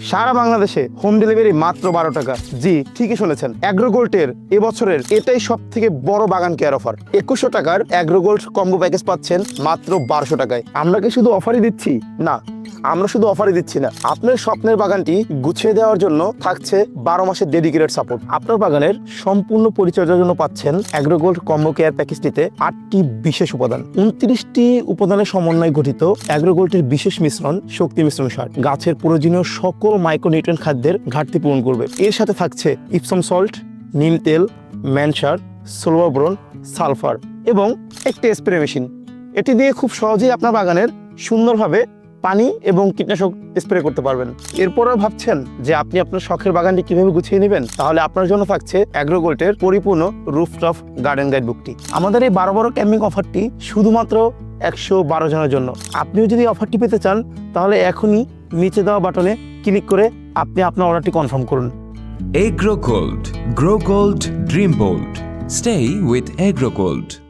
সারা বাংলাদেশে home delivery মাত্র বারো টাকা। জি, ঠিকই শুনেছেন। অ্যাগ্রোগোল্ডের এবছরের এটাই সব থেকে বড় বাগান কেয়ার অফার একুশশো টাকার অ্যাগ্রোগোল্ড কম্বো প্যাকেজ পাচ্ছেন মাত্র বারোশো টাকায়। আমরা কি শুধু অফারই দিচ্ছি? না। আমরা শুধু অফারই দিচ্ছি না, আপনার স্বপ্নের বাগানটি গুছিয়ে দেওয়ার জন্য থাকছে বারো মাসের ডেডিকেটেড সাপোর্ট আপনার বাগানের সম্পূর্ণ পরিচর্যার জন্য পাচ্ছেন অ্যাগ্রোগোল্ড কম্বো কেয়ার প্যাকেজটিতে আটটি বিশেষ উপাদান। উনত্রিশটি উপাদানের সমন্বয়ে গঠিত অ্যাগ্রোগোল্ডের বিশেষ মিশ্রণ শক্তি মিশ্রণ সার। গাছের প্রয়োজনীয় সকল মাইক্রোনিউট্রিয়েন্ট খাদ্যের ঘাটতি পূরণ করবে। এর সাথে থাকছে ইপসম সল্ট নিম তেল ম্যানসার সোলোয়াব্রন সালফার এবং একটি স্প্রে মেশিন এটি দিয়ে খুব সহজেই আপনার বাগানের সুন্দরভাবে পানি এবং কীটনাশক স্প্রে করতে পারবেন এরপরও ভাবছেন যে আপনি আপনার শখের বাগানটি কীভাবে গুছিয়ে নেবেন তাহলে আপনার জন্য থাকছে অ্যাগ্রোগোল্টের পরিপূর্ণ রুফটপ গার্ডেন গাইড বুকটি আমাদের এই বারো বারো ক্যাম্পিং অফারটি শুধুমাত্র একশো বারো জনের জন্য আপনিও যদি অফারটি পেতে চান তাহলে এখনই নিচে দেওয়া বাটনে ক্লিক করে আপনি আপনার অর্ডারটি কনফার্ম করুন Agro Gold. Grow Gold, Dream Bold. Stay with Agro Gold.